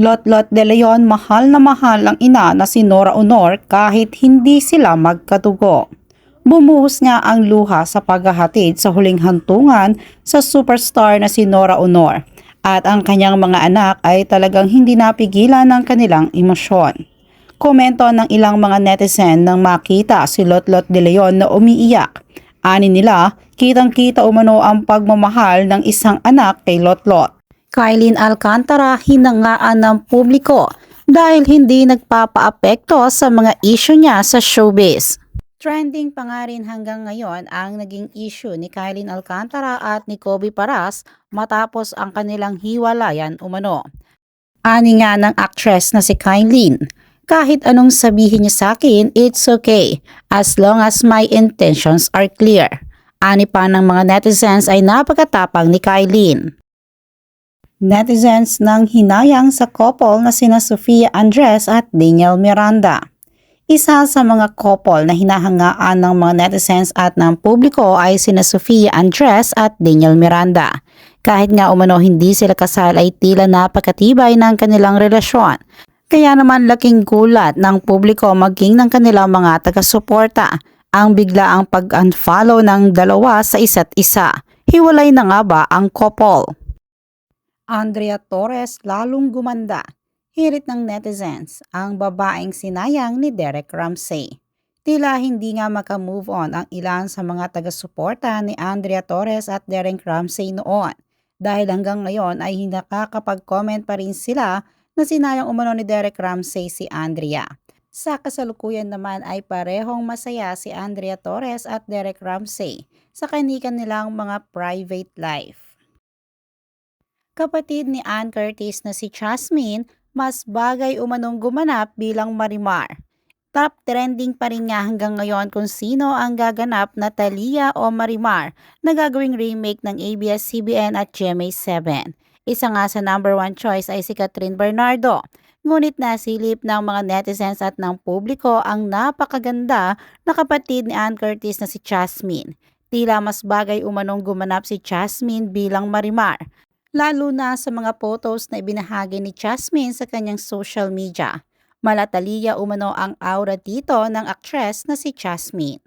Lot-lot de Leon mahal na mahal ang ina na si Nora Honor kahit hindi sila magkatugo. Bumuhos nga ang luha sa paghahatid sa huling hantungan sa superstar na si Nora Honor at ang kanyang mga anak ay talagang hindi napigilan ng kanilang emosyon. Komento ng ilang mga netizen nang makita si Lot-lot de Leon na umiiyak. Ani nila, kitang-kita umano ang pagmamahal ng isang anak kay Lot-lot. Kylene Alcantara hinangaan ng publiko dahil hindi nagpapaapekto sa mga issue niya sa showbiz. Trending pa nga rin hanggang ngayon ang naging issue ni Kylene Alcantara at ni Kobe Paras matapos ang kanilang hiwalayan umano. Ani nga ng actress na si Kylene, kahit anong sabihin niya sa akin, it's okay as long as my intentions are clear. Ani pa ng mga netizens ay napakatapang ni Kylene. Netizens nang hinayang sa couple na sina Sofia Andres at Daniel Miranda. Isa sa mga couple na hinahangaan ng mga netizens at ng publiko ay sina Sofia Andres at Daniel Miranda. Kahit nga umano hindi sila kasal ay tila napakatibay ng kanilang relasyon. Kaya naman laking gulat ng publiko maging ng kanilang mga taga-suporta ang bigla ang pag-unfollow ng dalawa sa isa't isa. Hiwalay na nga ba ang couple? Andrea Torres lalong gumanda. Hirit ng netizens ang babaeng sinayang ni Derek Ramsey. Tila hindi nga makamove on ang ilan sa mga taga-suporta ni Andrea Torres at Derek Ramsey noon dahil hanggang ngayon ay nakakapag-comment pa rin sila na sinayang umano ni Derek Ramsey si Andrea. Sa kasalukuyan naman ay parehong masaya si Andrea Torres at Derek Ramsey sa kanikan nilang mga private life. Kapatid ni Ann Curtis na si Jasmine, mas bagay umanong gumanap bilang Marimar. Top trending pa rin nga hanggang ngayon kung sino ang gaganap na Talia o Marimar na gagawing remake ng ABS-CBN at GMA7. Isa nga sa number one choice ay si Catherine Bernardo. Ngunit nasilip ng mga netizens at ng publiko ang napakaganda na kapatid ni Ann Curtis na si Jasmine. Tila mas bagay umanong gumanap si Jasmine bilang Marimar lalo na sa mga photos na ibinahagi ni Jasmine sa kanyang social media. Malataliya umano ang aura dito ng actress na si Jasmine.